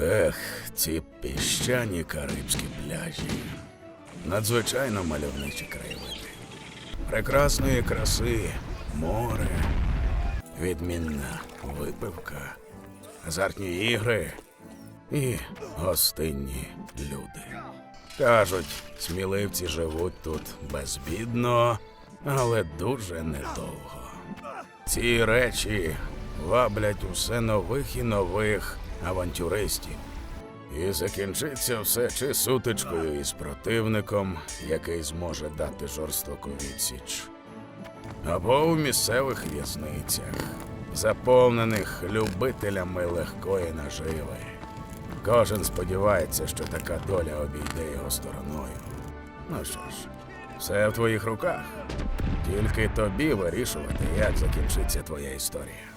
Ех, ці піщані карибські пляжі. Надзвичайно мальовничі краєвиди. Прекрасної краси, море, відмінна випивка, азартні ігри і гостинні люди. Кажуть, сміливці живуть тут безбідно, але дуже недовго. Ці речі ваблять усе нових і нових авантюристів. І закінчиться все чи сутичкою із противником, який зможе дати жорстоку відсіч. Або у місцевих в'язницях, заповнених любителями легкої наживи. Кожен сподівається, що така доля обійде його стороною. Ну що ж, все в твоїх руках. Тільки тобі вирішувати, як закінчиться твоя історія.